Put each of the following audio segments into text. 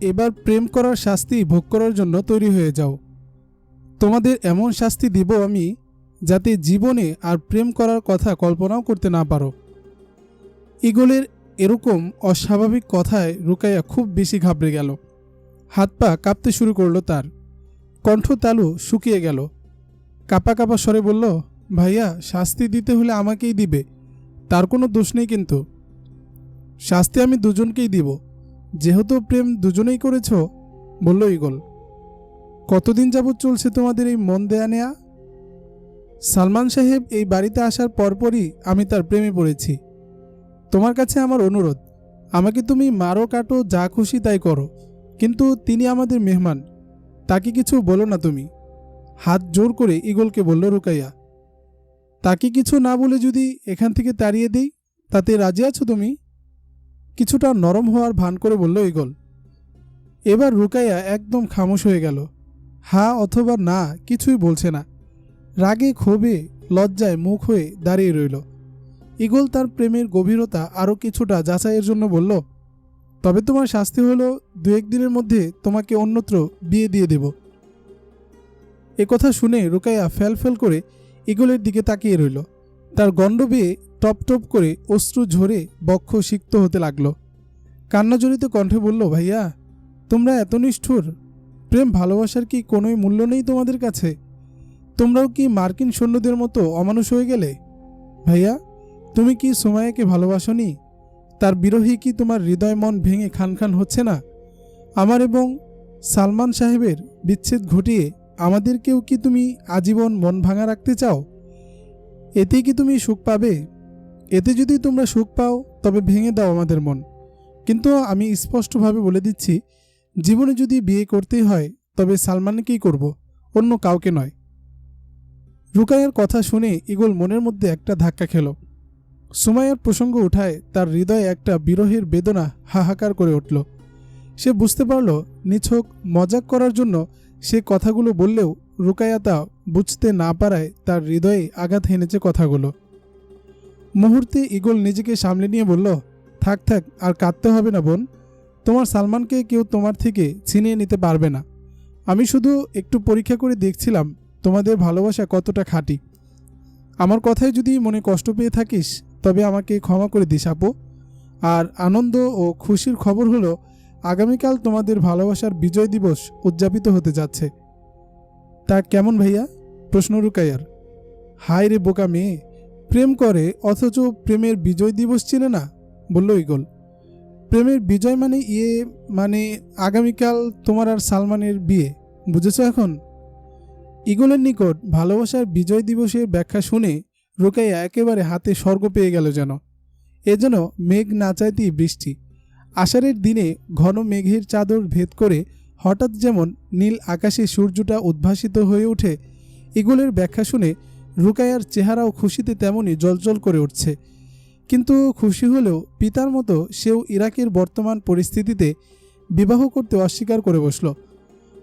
এবার প্রেম করার শাস্তি ভোগ করার জন্য তৈরি হয়ে যাও। তোমাদের এমন শাস্তি দিব আমি যাতে জীবনে আর প্রেম করার কথা কল্পনাও করতে না পারো। ইগলের এরকম অস্বাভাবিক কথায় রুকাইয়া খুব বেশি ঘাবড়ে গেল। হাত পা কাঁপতে শুরু করল তার। কণ্ঠ তালু শুকিয়ে গেল। কাপা কাপা স্বরে বলল, ভাইয়া, শাস্তি দিতে হলে আমাকেই দিবে। তার কোনো দোষ নেই কিন্তু। শাস্তি আমি দুজনকেই দিব। যেহেতু প্রেম দুজনেই করেছ? বলল ইগল কতদিন যাবৎ চলছে তোমাদের এই মন দেয়া নেয়া? সালমান সাহেব এই বাড়িতে আসার পরপরই আমি তার প্রেমে পড়েছি। তোমার কাছে আমার অনুরোধ, আমাকে তুমি মারো, কাটো, যা খুশি তাই করো। কিন্তু তিনি আমাদের মেহমান, তাকে কিছু বলো না তুমি। হাত জোর করে ইগলকে বলল, রুকাইয়া, তাকে কিছু না বলে যদি এখান থেকে তাড়িয়ে দিই, তাতে রাজি আছো তুমি? কিছুটা নরম হওয়ার ভান করে বলল ইগল এবার রুকাইয়া একদম খামোশ হয়ে গেল। হা অথবা না কিছুই বলছে না। রাগে ক্ষোভে লজ্জায় মুখ হয়ে দাঁড়িয়ে রইল। ইগল তার প্রেমের গভীরতা আরও কিছুটা যাচাইয়ের জন্য বলল, তবে তোমার শাস্তি হলো দু একদিনের মধ্যে তোমাকে অন্যত্র বিয়ে দিয়ে দেব। কথা শুনে রুকাইয়া ফেল ফেল করে ইগলের দিকে তাকিয়ে রইল। তার গণ্ড বেয়ে টপ টপ করে অশ্রু ঝরে বক্ষ সিক্ত হতে লাগল। কান্নাজড়িত কণ্ঠে বলল, ভাইয়া, তোমরা এত নিষ্ঠুর। প্রেম ভালোবাসার কি কোনোই মূল্য নেই তোমাদের কাছে? তোমরাও কি মার্কিন সৈন্যদের মতো অমানুষ হয়ে গেলে? ভাইয়া, তুমি কি সোমায়াকে ভালোবাসনি? তার বিরোহী কি তোমার হৃদয় মন ভেঙে খান খান হচ্ছে না? আমার এবং সালমান সাহেবের বিচ্ছেদ ঘটিয়ে আমাদেরকেও কি তুমি আজীবন মন ভাঙা রাখতে চাও? এতে কি তুমি সুখ পাবে? এতে যদি তোমরা সুখ পাও, তবে ভেঙে দাও আমাদের মন। কিন্তু আমি স্পষ্টভাবে বলে দিচ্ছি, জীবনে যদি বিয়ে করতেই হয়, তবে সালমানকেই করব? অন্য কাউকে নয়। রুকাইয়ের কথা শুনে ইগল মনের মধ্যে একটা ধাক্কা খেল। সুমাইয়ার প্রসঙ্গ উঠায় তার হৃদয়ে একটা বিরহের বেদনা হাহাকার করে উঠল। সে বুঝতে পারল, নিছক মজাক করার জন্য সে কথাগুলো বললেও রুকাইয়া তা বুঝতে না পারায় তার হৃদয়ে আঘাত হেনেছে কথাগুলো। মুহূর্তে ইগল নিজেকে সামলে নিয়ে বলল, থাক থাক, আর কাঁদতে হবে না বোন। তোমার সালমানকে কেউ তোমার থেকে ছিনিয়ে নিতে পারবে না। আমি শুধু একটু পরীক্ষা করে দেখছিলাম তোমাদের ভালোবাসা কতটা খাঁটি। আমার কথায় যদি মনে কষ্ট পেয়ে থাকিস, তবে আমাকে ক্ষমা করে দিস আপু। আর আনন্দ ও খুশির খবর হলো আগামীকাল তোমাদের ভালোবাসার বিজয় দিবস উদযাপিত হতে যাচ্ছে। তা কেমন ভাইয়া? প্রশ্ন রুকাইয়ার। হায় রে বোকা মেয়ে, প্রেম করে অথচ প্রেমের বিজয় দিবস ছিল না, বলল ইগল প্রেমের বিজয় মানে ইয়ে মানে আগামীকাল তোমার আর সালমানের বিয়ে, বুঝেছ এখন? ইগলের নিকট ভালোবাসার বিজয় দিবসের ব্যাখ্যা শুনে রুকাইয়া একেবারে হাতে স্বর্গ পেয়ে গেল যেন। এ যেন মেঘ না চাইতেই বৃষ্টি। আষাঢ়ের দিনে ঘন মেঘের চাদর ভেদ করে হঠাৎ যেমন নীল আকাশে সূর্যটা উদ্ভাসিত হয়ে ওঠে ইগলের ব্যাখ্যা শুনে রুকায়ার চেহারাও খুশিতে তেমনই জলজল করে উঠছে। কিন্তু খুশি হলেও পিতার মতো সেও ইরাকের বর্তমান পরিস্থিতিতে বিবাহ করতে অস্বীকার করে বসল।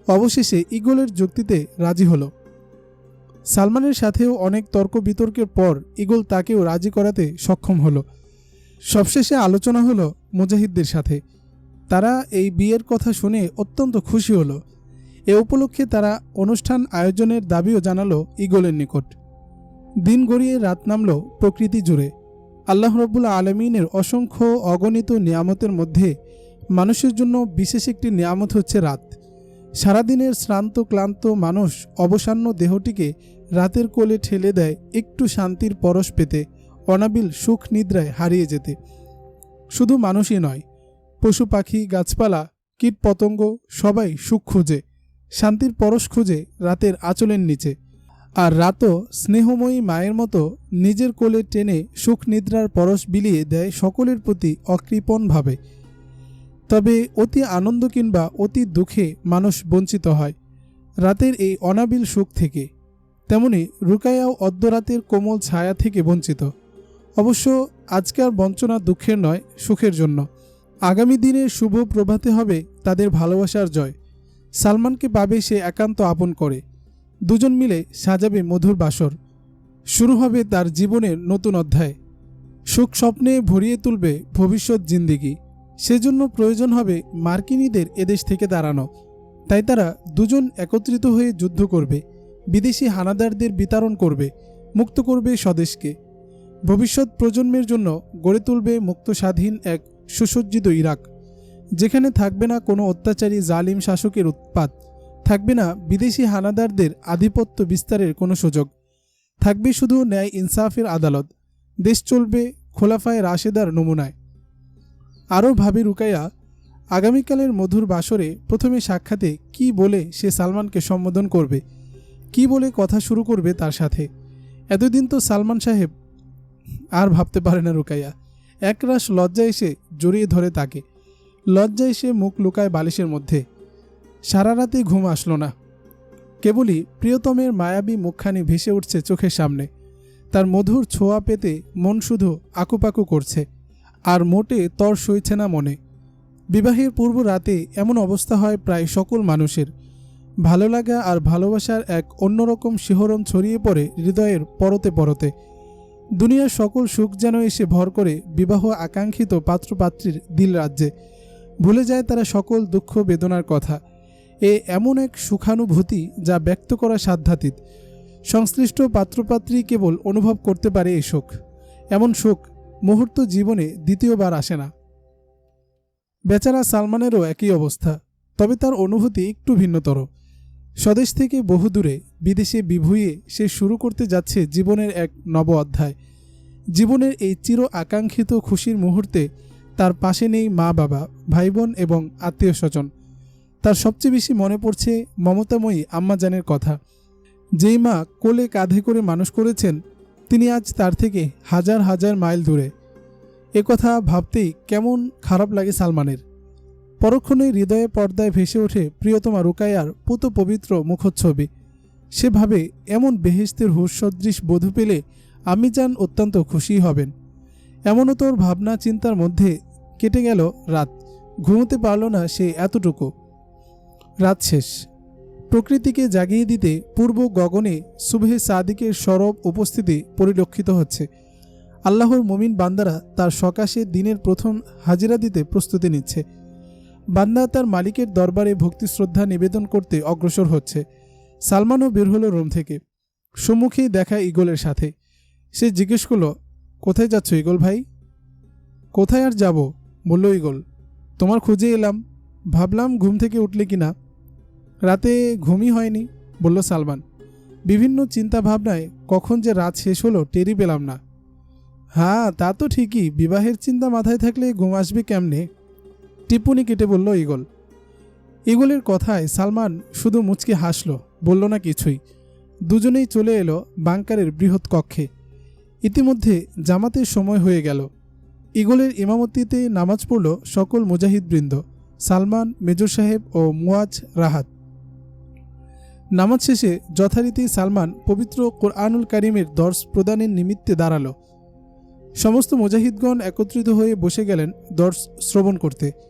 অবশেষে ইগলের যুক্তিতে রাজি হলো। সালমানের সাথেও অনেক তর্ক বিতর্কের পর ইগল তাকেও রাজি করাতে সক্ষম হলো। সবশেষে আলোচনা হলো মুজাহিদদের সাথে। তারা এই বিয়ের কথা শুনে অত্যন্ত খুশি হলো। এ উপলক্ষে তারা অনুষ্ঠান আয়োজনের দাবিও জানালো ইগলের নিকট। দিন গড়িয়ে রাত নামল প্রকৃতি জুড়ে। আল্লাহ রব্বুল্লা আলমিনের অসংখ্য অগণিত নিয়ামতের মধ্যে মানুষের জন্য বিশেষ একটি নিয়ামত হচ্ছে রাত। সারাদিনের শ্রান্ত ক্লান্ত মানুষ অবসান্ন দেহটিকে রাতের কোলে ঠেলে দেয় একটু শান্তির পরশ পেতে। অনাবিল সুখ নিদ্রায় হারিয়ে যেতে। শুধু মানুষই নয়, পশু পাখি, গাছপালা, কীট পতঙ্গ সবাই সুখ খুঁজে, শান্তির পরশ খুঁজে রাতের আঁচলের নিচে। আর রাতও স্নেহময়ী মায়ের মতো নিজের কোলে টেনে সুখ নিদ্রার পরশ বিলিয়ে দেয় সকলের প্রতি অকৃপণভাবে তবে অতি আনন্দ কিংবা অতি দুঃখে মানুষ বঞ্চিত হয়, রাতের এই অনাবিল সুখ থেকে। তেমনি রুকায়াও অর্ধরাতের কোমল ছায়া থেকে বঞ্চিত। অবশ্য আজকার বঞ্চনা দুঃখের নয়, সুখের জন্য। আগামী দিনে শুভ প্রভাতে হবে তাদের ভালোবাসার জয়। সালমানকে পাবে সে একান্ত আপন করে। দুজন মিলে সাজাবে মধুর বাসর। শুরু হবে তার জীবনের নতুন অধ্যায়। সুখ স্বপ্নে ভরিয়ে তুলবে ভবিষ্যৎ জিন্দিগি। সেজন্য প্রয়োজন হবে মার্কিনীদের এদেশ থেকে দাঁড়ানো। তাই তারা দুজন একত্রিত হয়ে যুদ্ধ করবে। বিদেশি হানাদারদের বিতরণ করবে, মুক্ত করবে স্বদেশকে। ভবিষ্যৎ প্রজন্মের জন্য গড়ে তুলবে মুক্ত স্বাধীন এক সুসজ্জিত ইরাক, যেখানে থাকবে না কোনো অত্যাচারী জালিম শাসকের উৎপাত, থাকবে না বিদেশি হানাদারদের আধিপত্য বিস্তারের কোনো সুযোগ, থাকবে শুধু ন্যায় ইনসাফের আদালত, দেশ চলবে খোলাফায় রাশেদার নমুনায়। আরও ভাবে রুকাইয়া, আগামীকালের মধুর বাসরে প্রথমে সাক্ষাতে কি বলে সে সালমানকে সম্বোধন করবে, কি বলে কথা শুরু করবে তার সাথে? এতদিন তো সালমান সাহেব আর ভাবতে পারে না রুকাইয়া। একরাশ লজ্জা এসে জড়িয়ে ধরে তাকে। লজ্জা এসে মুখ লুকায় বালিশের মধ্যে। সারা রাতে ঘুম আসলো না। কেবলই প্রিয়তমের মায়াবী মুখখানি ভেসে উঠছে চোখের সামনে। তার মধুর ছোঁয়া পেতে মন শুধু আকুপাকু করছে। আর মোটে তর সইছে না মনে। বিবাহের পূর্ব রাতে এমন অবস্থা হয় প্রায় সকল মানুষের। ভালো লাগা আর ভালোবাসার এক অন্যরকম শিহরণ ছড়িয়ে পড়ে হৃদয়ের পরতে পরতে। দুনিয়ার সকল সুখ যেন এসে ভর করে বিবাহ আকাঙ্ক্ষিত পাত্রপাত্রীর দিল রাজ্যে। ভুলে যায় তারা সকল দুঃখ বেদনার কথা। এ এমন এক সুখানুভূতি যা ব্যক্ত করা সাধ্যাতীত। সংশ্লিষ্ট পাত্রপাত্রী কেবল অনুভব করতে পারে এই সুখ। এমন সুখ মুহূর্ত জীবনে দ্বিতীয়বার আসে না। বেচারা সালমানেরও একই অবস্থা, তবে তার অনুভূতি একটু ভিন্নতর। স্বদেশ থেকে বহুদূরে বিদেশে বিভুঁয়ে সে শুরু করতে যাচ্ছে জীবনের এক নব অধ্যায়। জীবনের এই চির আকাঙ্ক্ষিত খুশির মুহূর্তে তার পাশে নেই মা বাবা ভাই বোন এবং আত্মীয় স্বজন। তার সবচেয়ে বেশি মনে পড়ছে মমতাময়ী আম্মাজানের কথা। যেই মা কোলে কাঁধে করে মানুষ করেছেন, তিনি আজ তার থেকে হাজার হাজার মাইল দূরে। কথা ভাবতেই কেমন খারাপ লাগে সালমানের। পরক্ষণে হৃদয়ে পর্দায় ভেসে ওঠে প্রিয়তমা রুকাইয়ার পুত পবিত্র মুখচ্ছবি সেভাবে এমন বেহেস্তের হুসদৃশ বধূ পেলে আমি যান অত্যন্ত খুশি হবেন। এমনও তোর ভাবনা চিন্তার মধ্যে কেটে গেল রাত। ঘুমোতে পারল না সে এতটুকু। রাত শেষ। প্রকৃতিকে জাগিয়ে দিতে পূর্ব গগনে সুবহে সাদিকের সরব উপস্থিতি পরিলক্ষিত হচ্ছে। আল্লাহর মুমিন বান্দারা তার সকাশে দিনের প্রথম হাজিরা দিতে প্রস্তুতি নিচ্ছে। বান্দা তার মালিকের দরবারে ভক্তি শ্রদ্ধা নিবেদন করতে অগ্রসর হচ্ছে। সালমানও বের হলো রুম থেকে। সম্মুখেই দেখা ইগলের সাথে। সে জিজ্ঞেস করল, কোথায় যাচ্ছ ইগল ভাই? কোথায় আর যাব? বলল ইগল তোমার খুঁজে এলাম। ভাবলাম ঘুম থেকে উঠলে কি না? রাতে ঘুমই হয়নি, বলল সালমান। বিভিন্ন চিন্তা ভাবনায় কখন যে রাত শেষ হলো টেরি পেলাম না। হ্যাঁ তা তো ঠিকই। বিবাহের চিন্তা মাথায় থাকলে ঘুম আসবে কেমনে? টিপ্পনি কেটে বলল ইগল ইগলের কথায় সালমান শুধু মুচকে হাসল, বলল না কিছুই। দুজনেই চলে এলো বাংকারের বৃহৎ কক্ষে। ইতিমধ্যে জামাতের সময় হয়ে গেল। ইগলের ইমামতিতে নামাজ পড়ল সকল মুজাহিদবৃন্দ, সালমান, মেজর সাহেব ও মুয়াজ রাহাত। নামাজ শেষে যথারীতি সালমান পবিত্র কোরআনুল কারিমের দর্শ প্রদানের নিমিত্তে দাঁড়াল। সমস্ত মুজাহিদগণ একত্রিত হয়ে বসে গেলেন দর্শ শ্রবণ করতে।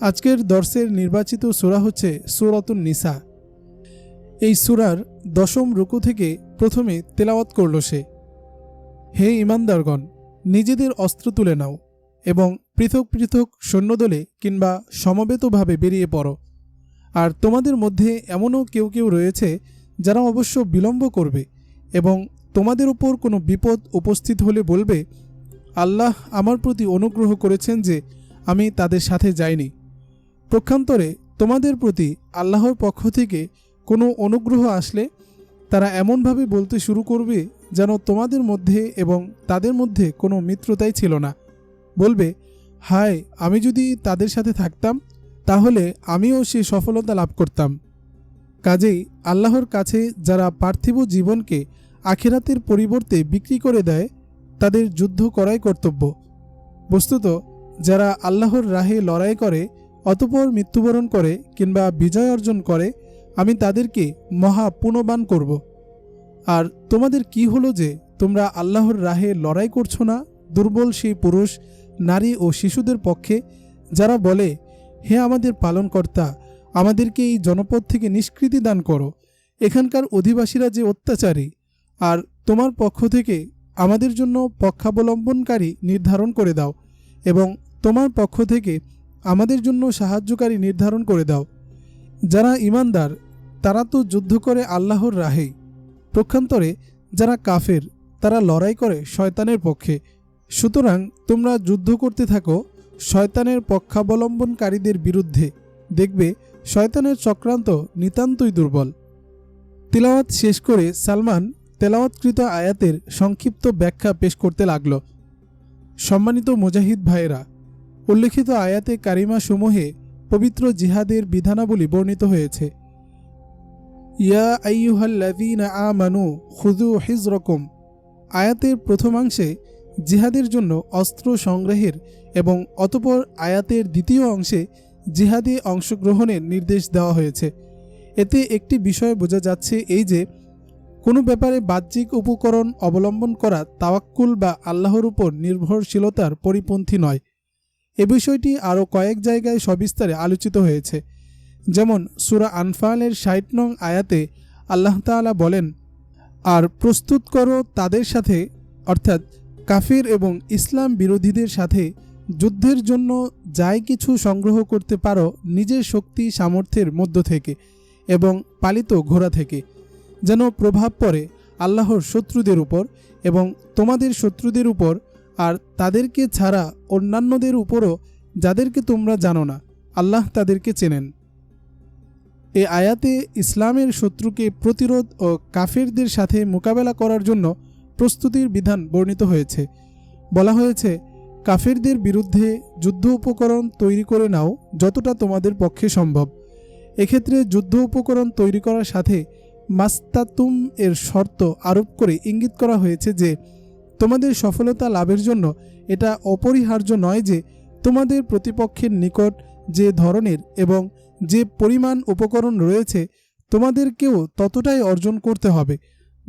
আজকের দর্শের নির্বাচিত সুরা হচ্ছে সুরাতুন নিসা। এই সুরার দশম রুকু থেকে প্রথমে তেলাওয়াত করল সে। হে ইমানদারগণ, নিজেদের অস্ত্র তুলে নাও এবং পৃথক পৃথক সৈন্যদলে কিংবা সমবেতভাবে বেরিয়ে পড়ো। আর তোমাদের মধ্যে এমনও কেউ কেউ রয়েছে যারা অবশ্য বিলম্ব করবে এবং তোমাদের উপর কোনো বিপদ উপস্থিত হলে বলবে, আল্লাহ আমার প্রতি অনুগ্রহ করেছেন যে আমি তাদের সাথে যাইনি। প্রক্ষান্তরে তোমাদের প্রতি আল্লাহর পক্ষ থেকে কোনো অনুগ্রহ আসলে তারা এমনভাবে বলতে শুরু করবে যেন তোমাদের মধ্যে এবং তাদের মধ্যে কোনো মিত্রতাই ছিল না। বলবে, হায়, আমি যদি তাদের সাথে থাকতাম, তাহলে আমিও সে সফলতা লাভ করতাম। কাজেই আল্লাহর কাছে যারা পার্থিব জীবনকে আখেরাতের পরিবর্তে বিক্রি করে দেয়, তাদের যুদ্ধ করাই কর্তব্য। বস্তুত, যারা আল্লাহর রাহে লড়াই করে অতপর মৃত্যুবরণ করে কিংবা বিজয় অর্জন করে, আমি তাদেরকে মহা পুনবান করব। আর তোমাদের কি হলো যে তোমরা আল্লাহর রাহে লড়াই করছ না? দুর্বল সেই পুরুষ, নারী ও শিশুদের পক্ষে, যারা বলে, হে আমাদের পালনকর্তা, আমাদেরকে এই জনপদ থেকে নিষ্কৃতি দান করো। এখানকার অধিবাসীরা যে অত্যাচারী, আর তোমার পক্ষ থেকে আমাদের জন্য পক্ষাবলম্বনকারী নির্ধারণ করে দাও এবং তোমার পক্ষ থেকে আমাদের জন্য সাহায্যকারী নির্ধারণ করে দাও। যারা ইমানদার, তারা তো যুদ্ধ করে আল্লাহর রাহেই প্রক্ষান্তরে যারা কাফের, তারা লড়াই করে শয়তানের পক্ষে। সুতরাং তোমরা যুদ্ধ করতে থাকো শয়তানের পক্ষাবলম্বনকারীদের বিরুদ্ধে। দেখবে, শয়তানের চক্রান্ত নিতান্তই দুর্বল। তেলাওয়াত শেষ করে সালমান তেলাওয়াতকৃত আয়াতের সংক্ষিপ্ত ব্যাখ্যা পেশ করতে লাগল। সম্মানিত মুজাহিদ ভাইয়েরা উল্লেখিত আয়াতে কারিমা সমূহে পবিত্র জিহাদের বিধানাবলী বর্ণিত হয়েছে। ইয়া আইয়ুহাল্লাযীনা আমানু খুযু হিজরকুম। আয়াতের প্রথমাংশে জিহাদের জন্য অস্ত্র সংগ্রহের এবং অতপর আয়াতের দ্বিতীয় অংশে জিহাদে অংশগ্রহণের নির্দেশ দেওয়া হয়েছে। এতে একটি বিষয় বোঝা যাচ্ছে এই যে, কোনো ব্যাপারে বাহ্যিক উপকরণ অবলম্বন করা তাওয়াক্কুল বা আল্লাহর উপর নির্ভরশীলতার পরিপন্থী নয়। এ বিষয়টি আরও কয়েক জায়গায় সবিস্তারে আলোচিত হয়েছে। যেমন, সুরা আনফালের ষাট নং আয়াতে আল্লাহ তাআলা বলেন, আর প্রস্তুত করো তাদের সাথে, অর্থাৎ কাফির এবং ইসলাম বিরোধীদের সাথে যুদ্ধের জন্য যাই কিছু সংগ্রহ করতে পারো নিজের শক্তি সামর্থ্যের মধ্য থেকে এবং পালিত ঘোড়া থেকে, যেন প্রভাব পড়ে আল্লাহর শত্রুদের উপর এবং তোমাদের শত্রুদের উপর আর তাদেরকে ছাড়া অন্যান্যদের উপরও যাদেরকে তোমরা জানো না, আল্লাহ তাদেরকে চেনেন। এ আয়াতে ইসলামের শত্রুকে প্রতিরোধ ও কাফেরদের সাথে মোকাবেলা করার জন্য প্রস্তুতির বিধান বর্ণিত হয়েছে। বলা হয়েছে, কাফেরদের বিরুদ্ধে যুদ্ধ উপকরণ তৈরি করে নাও যতটা তোমাদের পক্ষে সম্ভব। এক্ষেত্রে যুদ্ধ উপকরণ তৈরি করার সাথে মাস্তাতুম এর শর্ত আরোপ করে ইঙ্গিত করা হয়েছে যে তোমাদের সফলতা লাভের জন্য এটা অপরিহার্য নয় যে তোমাদের প্রতিপক্ষের নিকট যে ধরনের এবং যে পরিমাণ উপকরণ রয়েছে, তোমাদেরকেও ততটাই অর্জন করতে হবে।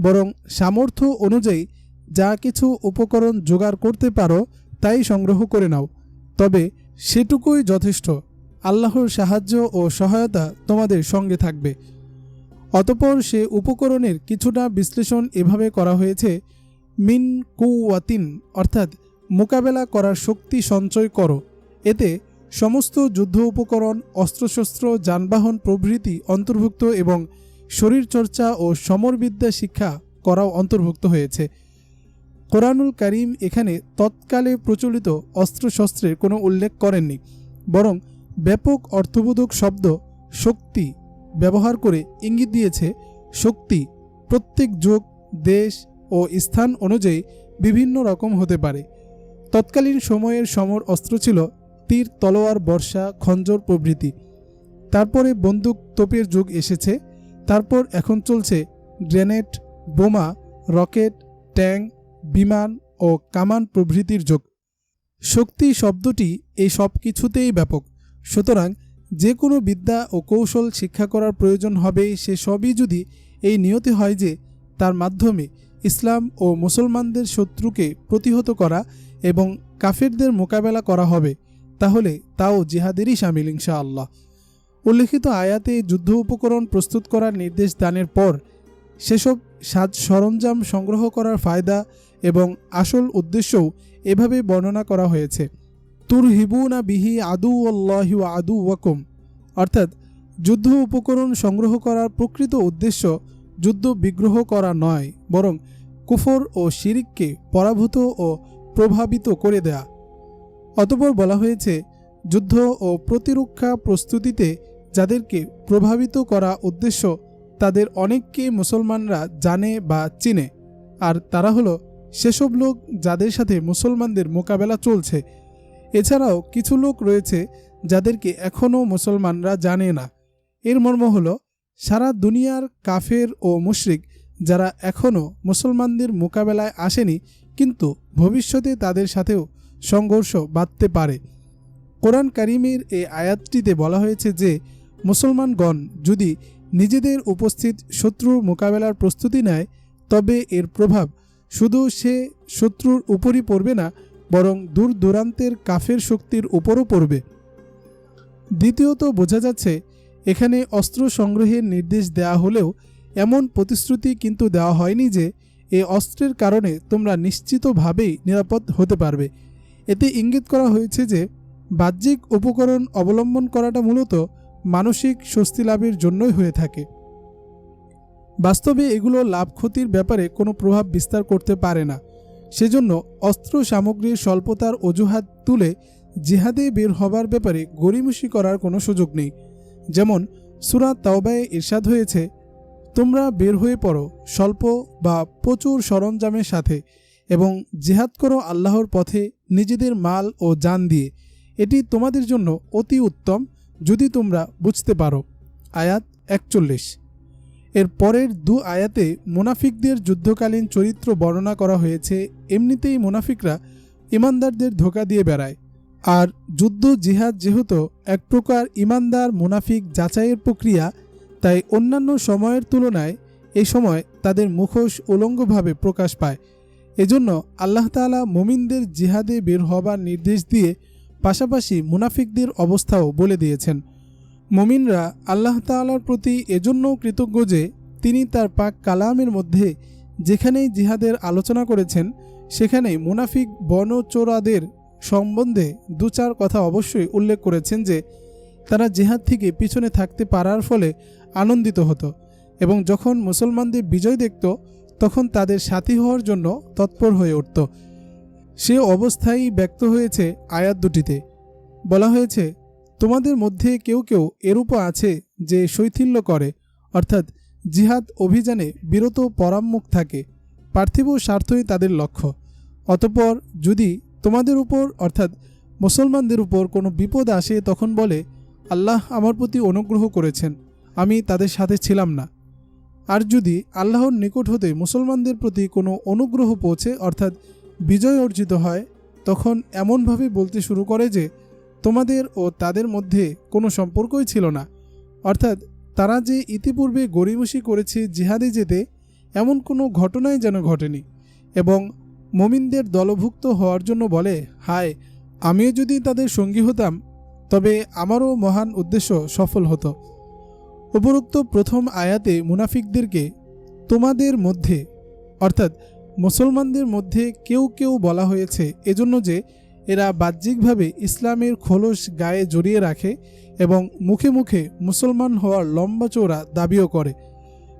বরং সামর্থ্য অনুযায়ী যা কিছু উপকরণ জোগাড় করতে পারো, তাই সংগ্রহ করে নাও। তবে সেটুকুই যথেষ্ট। আল্লাহর সাহায্য ও সহায়তা তোমাদের সঙ্গে থাকবে। অতপর সে উপকরণের কিছুটা বিশ্লেষণ এভাবে করা হয়েছে মিন কুয়াতিন অর্থাৎ মোকাবেলা করার শক্তি সঞ্চয় করো। এতে সমস্ত যুদ্ধ উপকরণ, অস্ত্রশস্ত্র, যানবাহন প্রভৃতি অন্তর্ভুক্ত এবং শরীরচর্চা ও সমরবিদ্যা শিক্ষা করাও অন্তর্ভুক্ত হয়েছে। কোরআনুল করিম এখানে তৎকালে প্রচলিত অস্ত্রশস্ত্রের কোনো উল্লেখ করেননি, বরং ব্যাপক অর্থবোধক শব্দ শক্তি ব্যবহার করে ইঙ্গিত দিয়েছে, শক্তি প্রত্যেক যুগ, দেশ ও স্থান অনুযায়ী বিভিন্ন রকম হতে পারে। তৎকালীন সময়ের সমর অস্ত্র ছিল তীর, তলোয়ার, বর্ষা, খঞ্জর প্রভৃতি। তারপরে বন্দুক তোপের যুগ এসেছে। তারপর এখন চলছে গ্রেনেড, বোমা, রকেট, ট্যাঙ্ক, বিমান ও কামান প্রভৃতির যুগ। শক্তি শব্দটি এই সব কিছুতেই ব্যাপক। সুতরাং যে কোনো বিদ্যা ও কৌশল শিক্ষা করার প্রয়োজন হবে সে সবই যদি এই নিয়তে হয় যে তার মাধ্যমে ইসলাম ও মুসলমানদের শত্রুকে প্রতিহত করা এবং কাফেরদের মোকাবেলা করা হবে, তাহলে তাও জিহাদেরই সামিল ইনশা আল্লাহ উল্লেখিত আয়াতে যুদ্ধ উপকরণ প্রস্তুত করার নির্দেশ দানের পর সেসব সাজ সরঞ্জাম সংগ্রহ করার ফায়দা এবং আসল উদ্দেশ্যও এভাবে বর্ণনা করা হয়েছে। তুর হিবুনা বিহি আদু আল্লাহি আদু ওয়াকুম অর্থাৎ যুদ্ধ উপকরণ সংগ্রহ করার প্রকৃত উদ্দেশ্য যুদ্ধ বিগ্রহ করা নয়, বরং কুফর ও শিরিককে পরাভূত ও প্রভাবিত করে দেয়া। অতপর বলা হয়েছে, যুদ্ধ ও প্রতিরক্ষা প্রস্তুতিতে যাদেরকে প্রভাবিত করা উদ্দেশ্য, তাদের অনেককে মুসলমানরা জানে বা চিনে, আর তারা হলো সেসব লোক যাদের সাথে মুসলমানদের মোকাবেলা চলছে। এছাড়াও কিছু লোক রয়েছে যাদেরকে এখনও মুসলমানরা জানে না। এর মর্ম হল সারা দুনিয়ার কাফের ও মুশরিক যারা এখনও মুসলমানদের মোকাবেলায় আসেনি, কিন্তু ভবিষ্যতে তাদের সাথেও সংঘর্ষ বাঁধতে পারে। কোরআন কারিমের এই আয়াতটিতে বলা হয়েছে যে, মুসলমানগণ যদি নিজেদের উপস্থিত শত্রুর মোকাবেলার প্রস্তুতি নেয়, তবে এর প্রভাব শুধু সে শত্রুর উপরই পড়বে না, বরং দূর দূরান্তের কাফের শক্তির উপরও পড়বে। দ্বিতীয়ত বোঝা যাচ্ছে এখানে অস্ত্র সংগ্রহের নির্দেশ দেওয়া হলেও এমন প্রতিশ্রুতি কিন্তু দেওয়া হয়নি যে এ অস্ত্রের কারণে তোমরা নিশ্চিতভাবেই নিরাপদ হতে পারবে। এতে ইঙ্গিত করা হয়েছে যে বাহ্যিক উপকরণ অবলম্বন করাটা মূলত মানসিক স্বস্তি লাভের জন্যই হয়ে থাকে। বাস্তবে এগুলো লাভ ক্ষতির ব্যাপারে কোনো প্রভাব বিস্তার করতে পারে না। সেজন্য অস্ত্র সামগ্রীর স্বল্পতার অজুহাত তুলে জিহাদে বের হবার ব্যাপারে গড়িমসি করার কোনো সুযোগ নেই। যেমন সুরাত তাওবায় ইরশাদ হয়েছে, তোমরা বের হয়ে পড়ো স্বল্প বা প্রচুর সরঞ্জামের সাথে এবং জেহাদ করো আল্লাহর পথে নিজেদের মাল ও যান দিয়ে। এটি তোমাদের জন্য অতি উত্তম যদি তোমরা বুঝতে পারো। আয়াত একচল্লিশ। এর পরের দু আয়াতে মুনাফিকদের যুদ্ধকালীন চরিত্র বর্ণনা করা হয়েছে, এমনিতেই মুনাফিকরা ইমানদারদের ধোকা দিয়ে বেড়ায়। আর যুদ্ধ জিহাদ যেহেতু এক প্রকার ইমানদার মুনাফিক যাচাইয়ের প্রক্রিয়া, তাই অন্যান্য সময়ের তুলনায় এই সময় তাদের মুখোশ উলঙ্গভাবে প্রকাশ পায়। এজন্য আল্লাহ তাআলা মুমিনদের জিহাদে বের হবার নির্দেশ দিয়ে পাশাপাশি মুনাফিকদের অবস্থাও বলে দিয়েছেন। মুমিনরা আল্লাহ তাআলার প্রতি এজন্যও কৃতজ্ঞ যে তিনি তার পাক কালামের মধ্যে যেখানেই জিহাদের আলোচনা করেছেন, সেখানেই মুনাফিক বনচোরাদের সম্বন্ধে দু চার কথা অবশ্যই উল্লেখ করেছেন যে, তারা জেহাদ থেকে পিছনে থাকতে পারার ফলে আনন্দিত হতো এবং যখন মুসলমানদের বিজয় দেখত, তখন তাদের সাথী হওয়ার জন্য তৎপর হয়ে উঠত। সে অবস্থাই ব্যক্ত হয়েছে আয়াত দুটিতে। বলা হয়েছে, তোমাদের মধ্যে কেউ কেউ এরূপ আছে যে শৈথিল্য করে, অর্থাৎ জিহাদ অভিযানে বিরত পরাম্মুখ থাকে, পার্থিব স্বার্থই তাদের লক্ষ্য। অতপর যদি তোমাদের উপর, অর্থাৎ মুসলমানদের উপর কোনো বিপদ আসে তখন বলে, আল্লাহ আমার প্রতি অনুগ্রহ করেছেন, আমি তাদের সাথে ছিলাম না। আর যদি আল্লাহর নিকট হতে মুসলমানদের প্রতি কোনো অনুগ্রহ পৌঁছে, অর্থাৎ বিজয় অর্জিত হয়, তখন এমনভাবে বলতে শুরু করে যে, তোমাদের ও তাদের মধ্যে কোনো সম্পর্কই ছিল না। অর্থাৎ তারা যে ইতিপূর্বে গড়িমসি করেছে জিহাদে যেতে, এমন কোনো ঘটনাই যেন ঘটেনি এবং মমিনদের দলভুক্ত হওয়ার জন্য বলে, হায়, আমিও যদি তাদের সঙ্গী হতাম, তবে আমারও মহান উদ্দেশ্য সফল হতো। উপরোক্ত প্রথম আয়াতে মুনাফিকদেরকে তোমাদের মধ্যে, অর্থাৎ মুসলমানদের মধ্যে কেউ কেউ বলা হয়েছে এজন্য যে এরা বাহ্যিকভাবে ইসলামের খোলস গায়ে জড়িয়ে রাখে এবং মুখে মুখে মুসলমান হওয়ার লম্বা চৌড়া দাবিও করে।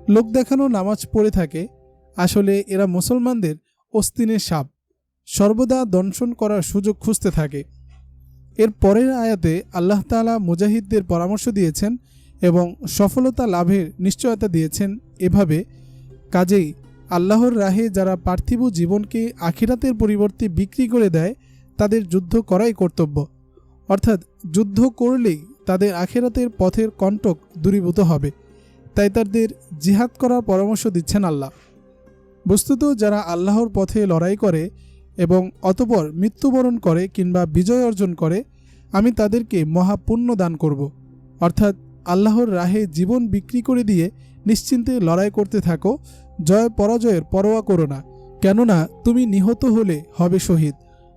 লোক দেখানো নামাজ পড়ে থাকে। আসলে এরা মুসলমানদের অস্তিনের সাপ। সর্বদা দংশন করার সুযোগ খুঁজতে থাকে। এর পরের আয়াতে আল্লাহ তাআলা মুজাহিদদের পরামর্শ দিয়েছেন এবং সফলতা লাভের নিশ্চয়তা দিয়েছেন এভাবে, কাজেই আল্লাহর রাহে যারা পার্থিব জীবনকে আখিরাতের পরিবর্তে বিক্রি করে দেয়, তাদের যুদ্ধ করাই কর্তব্য। অর্থাৎ যুদ্ধ করলেই তাদের আখেরাতের পথের কণ্টক দূরীভূত হবে। তাই তাদের জিহাদ করার পরামর্শ দিচ্ছেন আল্লাহ। বস্তুত যারা আল্লাহর পথে লড়াই করে এবং অতপর মৃত্যুবরণ করে কিংবা বিজয় অর্জন করে, আমি তাদেরকে মহাপুণ্য দান করব। অর্থাৎ আল্লাহর রাহে জীবন বিক্রি করে দিয়ে নিশ্চিন্তে লড়াই করতে থাকো, জয় পরাজয়ের পরোয়া করো না, কেননা তুমি নিহত হলে হবে শহীদ,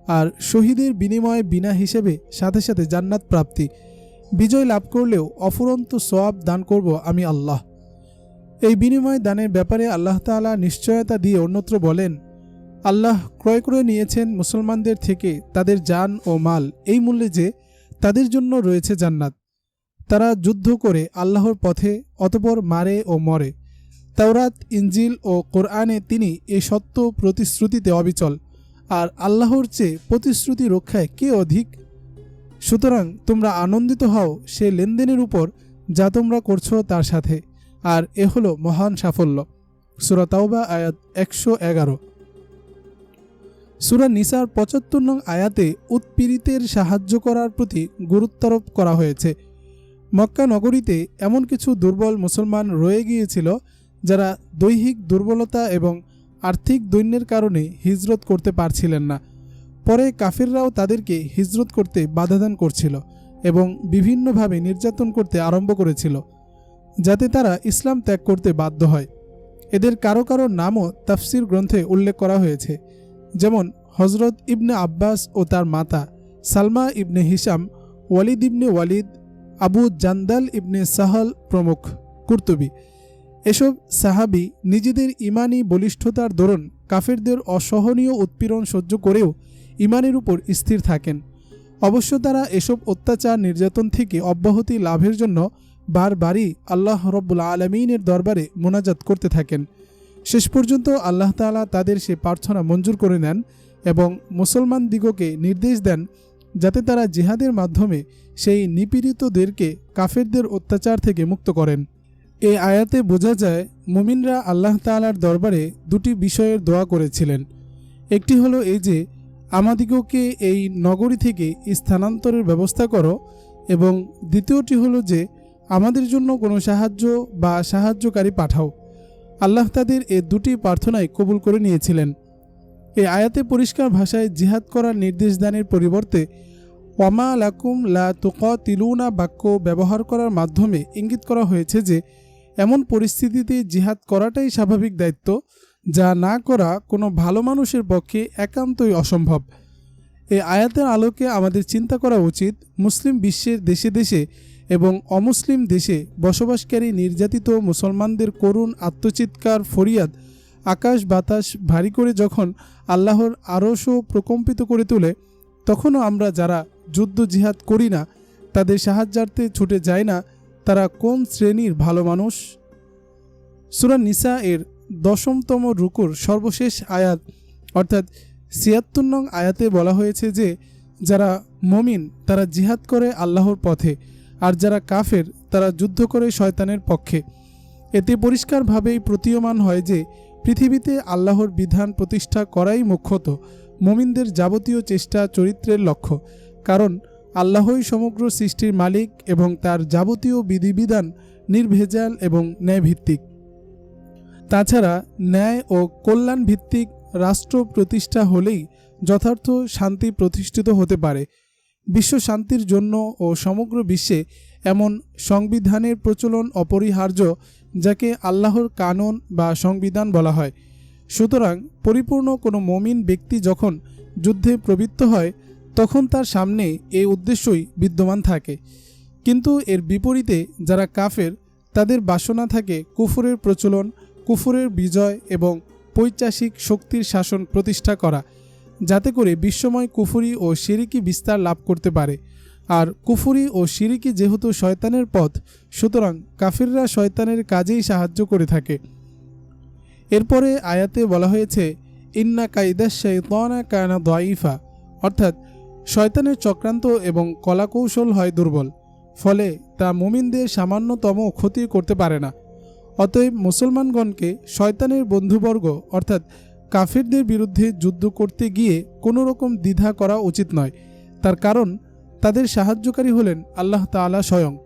আর শহীদের বিনিময়ে বিনা হিসেবে সাথে সাথে জান্নাত প্রাপ্তি। বিজয় লাভ করলেও অফুরন্ত সোয়াব দান করব আমি আল্লাহ। এই বিনিময় দানের ব্যাপারে আল্লাহ তাআলা নিশ্চয়তা দিয়ে অন্যত্র বলেন, আল্লাহ ক্রয় করে নিয়েছেন মুসলমানদের থেকে তাদের যান ও মাল, এই মূল্যে যে তাদের জন্য রয়েছে জান্নাত। তারা যুদ্ধ করে আল্লাহর পথে অতপর মারে ও মরে। তাওরাত ইঞ্জিল ও কোরআনে তিনি এ সত্য প্রতিশ্রুতিতে অবিচল, আর আল্লাহর চেয়ে প্রতিশ্রুতি রক্ষায় কে অধিক? সুতরাং তোমরা আনন্দিত হও সে লেনদেনের উপর যা তোমরা করছ তার সাথে। আর এ হলো মহান সাফল্য। সুরা তাওবা, আয়াত একশো এগারো। সুরা নিসার পঁচাত্তর নং আয়াতে উৎপীড়িতের সাহায্য করার প্রতি গুরুত্বারোপ করা হয়েছে। মক্কা নগরীতে এমন কিছু দুর্বল মুসলমান রয়ে গিয়েছিল যারা দৈহিক দুর্বলতা এবং আর্থিক দৈন্যের কারণে হিজরত করতে পারছিলেন না। পরে কাফিররাও তাদেরকে হিজরত করতে বাধাদান করছিল এবং বিভিন্নভাবে নির্যাতন করতে আরম্ভ করেছিল। যাতে তারা ইসলাম ত্যাগ করতে বাধ্য হয়। এদের কারও কারও নামও তাফসির গ্রন্থে উল্লেখ করা হয়েছে, যেমন হজরত ইবনে আব্বাস ও তার মাতা সালমা ইবনে হিসাম ওয়ালিদ ইবনে ওয়ালিদ, আবু জান্দাল ইবনে সাহল প্রমুখ কুর্তুবি। এসব সাহাবি নিজেদের ইমানি বলিষ্ঠতার দরুন কাফেরদের অসহনীয় উৎপীড়ন সহ্য করেও ইমানের উপর স্থির থাকেন। অবশ্য তারা এসব অত্যাচার নির্যাতন থেকে অব্যাহতি লাভের জন্য বারবারই আল্লাহ রব্বুল আলমিনের দরবারে মোনাজাত করতে থাকেন। শেষ পর্যন্ত আল্লাহ তাআলা তাদের সে প্রার্থনা মঞ্জুর করে নেন এবং মুসলমান দিগকে নির্দেশ দেন যাতে তারা জিহাদের মাধ্যমে সেই নিপীড়িতদেরকে কাফেরদের অত্যাচার থেকে মুক্ত করেন। এই আয়াতে বোঝা যায়, মুমিনরা আল্লাহ তাআলার দরবারে দুটি বিষয়ের দোয়া করেছিলেন। একটি হলো এই যে, আমাদিগকে এই নগরী থেকে স্থানান্তরের ব্যবস্থা করো এবং দ্বিতীয়টি হলো যে আমাদের জন্য কোনো সাহায্য বা সাহায্যকারী পাঠাও। আল্লাহ তাদের এ দুটি প্রার্থনায় কবুল করে নিয়েছিলেন। এই আয়াতে পরিষ্কার ভাষায় জিহাদ করার নির্দেশ দানের পরিবর্তে ওয়ামা লাকুম লা তুক তিলুনা বাক্য ব্যবহার করার মাধ্যমে ইঙ্গিত করা হয়েছে যে, এমন পরিস্থিতিতে জিহাদ করাটাই স্বাভাবিক দায়িত্ব, যা না করা কোনো ভালো মানুষের পক্ষে একান্তই অসম্ভব। এই আয়াতের আলোকে আমাদের চিন্তা করা উচিত, মুসলিম বিশ্বের দেশে দেশে এবং অমুসলিম দেশে বসবাসকারী নির্যাতিত মুসলমানদের করুণ আত্মচিৎকার, ফরিয়াদ, আকাশ বাতাস ভারী করে যখন আল্লাহর আরশও প্রকম্পিত করে তোলে, তখনও আমরা যারা যুদ্ধ জিহাদ করি না, তাদের সাহায্যার্থে ছুটে যায় না, তারা কোন শ্রেণির ভালো মানুষ? সুরা নিসা এর দশমতম রুকুর সর্বশেষ আয়াত, অর্থাৎ ছিয়াত্তর নং আয়াতে বলা হয়েছে যে, যারা মমিন, তারা জিহাদ করে আল্লাহর পথে। আর যারা কাফের, তারা যুদ্ধ করে শয়তানের পক্ষে। এতে পরিষ্কারভাবেই প্রতীয়মান হয় যে, পৃথিবীতে আল্লাহর বিধান প্রতিষ্ঠা করাই মুখ্যত মমিনদের যাবতীয় চেষ্টা চরিত্রের লক্ষ্য। কারণ আল্লাহই সমগ্র সৃষ্টির মালিক এবং তার যাবতীয় বিধিবিধান নির্ভেজাল এবং ন্যায়ভিত্তিক। তাছাড়া ন্যায় ও কল্যাণ ভিত্তিক রাষ্ট্র প্রতিষ্ঠা হলেই যথার্থ শান্তি প্রতিষ্ঠিত হতে পারে। বিশ্ব শান্তির জন্য ও সমগ্র বিশ্বে এমন সংবিধানের প্রচলন অপরিহার্য যাকে আল্লাহর কানুন বা সংবিধান বলা হয়। সুতরাং পরিপূর্ণ কোনো মমিন ব্যক্তি যখন যুদ্ধে প্রবৃত্ত হয়, তখন তার সামনে এই উদ্দেশ্যই বিদ্যমান থাকে। কিন্তু এর বিপরীতে যারা কাফের, তাদের বাসনা থাকে কুফুরের প্রচলন, কুফুরের বিজয় এবং পৈচাসিক শক্তির শাসন প্রতিষ্ঠা করা। যাতে করে বিশ্বময় কুফুরি ও সিরিকি বিস্তার লাভ করতে পারে। আর কুফুরি ও সিরিকি যেহেতু শয়তানের পথ, সুতরাং কাফিররা শয়তানের কাজেই সাহায্য করে থাকে। এরপরে আয়াতে বলা হয়েছে, ইন্না কাইদা শৈতানা কায়না দয়ফা অর্থাৎ শয়তানের চক্রান্ত এবং কলাকৌশল হয় দুর্বল, ফলে তা মুমিনদের সামান্যতম ক্ষতি করতে পারে না। অতএব মুসলমানগণকে শয়তানের বন্ধুবর্গ, অর্থাৎ কাফিরদের বিরুদ্ধে যুদ্ধ করতে গিয়ে কোনো রকম দ্বিধা করা উচিত নয়। তার কারণ, তাদের সাহায্যকারী হলেন আল্লাহ তাআলা স্বয়ং।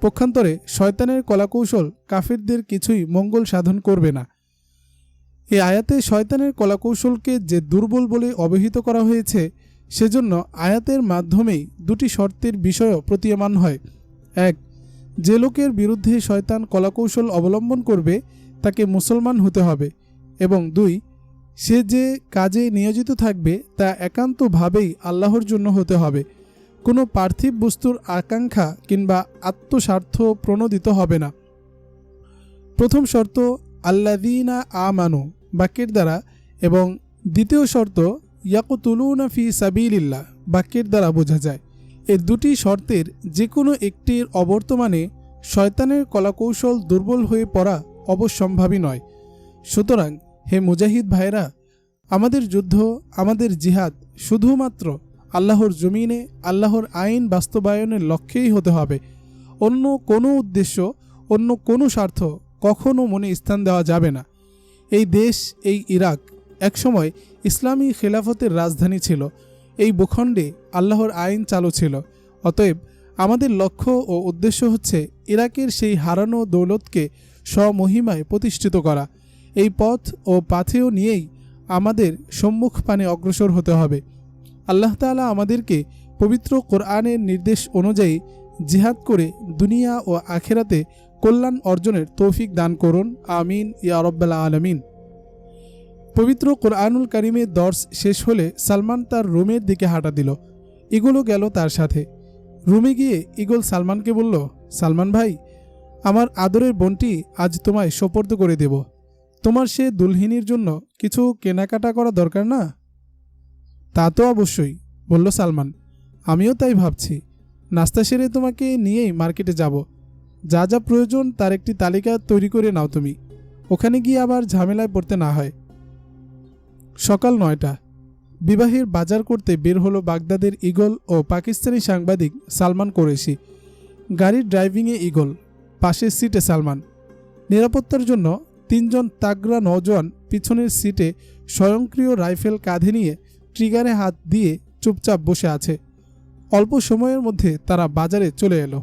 পক্ষান্তরে শয়তানের কলাকৌশল কাফিরদের কিছুই মঙ্গল সাধন করবে না। এই আয়াতে শয়তানের কলাকৌশলকে যে দুর্বল বলে অবহিত করা হয়েছে, সেজন্য আয়াতের মাধ্যমেই দুটি শর্তের বিষয়ও প্রতীয়মান হয়। এক, যে লোকের বিরুদ্ধে শয়তান কলাকৌশল অবলম্বন করবে, তাকে মুসলমান হতে হবে। এবং দুই সে যে কাজে নিয়োজিত থাকবে তা একান্তভাবেই আল্লাহর জন্য হতে হবে। কোনো পার্থিব বস্তুর আকাঙ্ক্ষা কিংবা আত্মস্বার্থ প্রণোদিত হবে না। প্রথম শর্ত আল্লাদিনা আমানু, বাক্যের দ্বারা, এবং দ্বিতীয় শর্ত, ইয়াকুতুলুনা ফি সাবিলিল্লাহ, বাক্যের দ্বারা বোঝা যায়। এ দুটি শর্তের যে কোনো একটির অবর্তমানে শয়তানের কলাকৌশল দুর্বল হয়ে পড়া অবশ্যম্ভাবী নয়। সুতরাং হে মুজাহিদ ভাইরা আমাদের যুদ্ধ, আমাদের জিহাদ শুধুমাত্র আল্লাহর জমিনে, আল্লাহর আইন বাস্তবায়নের লক্ষ্যেই হতে হবে। অন্য কোনো উদ্দেশ্য, অন্য কোনো স্বার্থ কখনও মনে স্থান দেওয়া যাবে না। এই দেশ, এই ইরাক একসময় ইসলামী খেলাফতের রাজধানী ছিল। এই ভূখণ্ডে আল্লাহর আইন চালু ছিল। অতএব আমাদের লক্ষ্য ও উদ্দেশ্য হচ্ছে ইরাকের সেই হারানো দৌলতকে স্বমহিমায় প্রতিষ্ঠিত করা। এই পথ ও পাথেও নিয়েই আমাদের সম্মুখ পানে অগ্রসর হতে হবে। আল্লাহ তাআলা আমাদেরকে পবিত্র কোরআনের নির্দেশ অনুযায়ী জিহাদ করে দুনিয়া ও আখেরাতে কল্যাণ অর্জনের তৌফিক দান করুন। আমিন। ইয়া রব্বাল আলমিন। পবিত্র কোরআনুল কারিমের দর্শ শেষ হলে সালমান তার রুমের দিকে হাঁটা দিল। ইগলও গেল তার সাথে। রুমে গিয়ে ইগল সালমানকে বলল, সালমান ভাই, আমার আদরের বোনটি আজ তোমায় সোপর্দ করে দেব। তোমার সে দুলহিনীর জন্য কিছু কেনাকাটা করা দরকার না? তা তো অবশ্যই, বলল সালমান। আমিও তাই ভাবছি। নাস্তা সেরে তোমাকে নিয়েই মার্কেটে যাব। যা যা প্রয়োজন তার একটি তালিকা তৈরি করে নাও তুমি। ওখানে গিয়ে আবার ঝামেলায় পড়তে না হয়। সকাল নয়টা। বিবাহের বাজার করতে বের হলো বাগদাদের ইগল ও পাকিস্তানি সাংবাদিক সালমান কোরেশি। গাড়ির ড্রাইভিংয়ে ইগল পাশের সিটে সালমান। নিরাপত্তার জন্য তিনজন তাগরা নজন পিছনের সিটে স্বয়ংক্রিয় রাইফেল কাঁধে নিয়ে ট্রিগারে হাত দিয়ে চুপচাপ বসে আছে। অল্প সময়ের মধ্যে তারা বাজারে চলে এলো।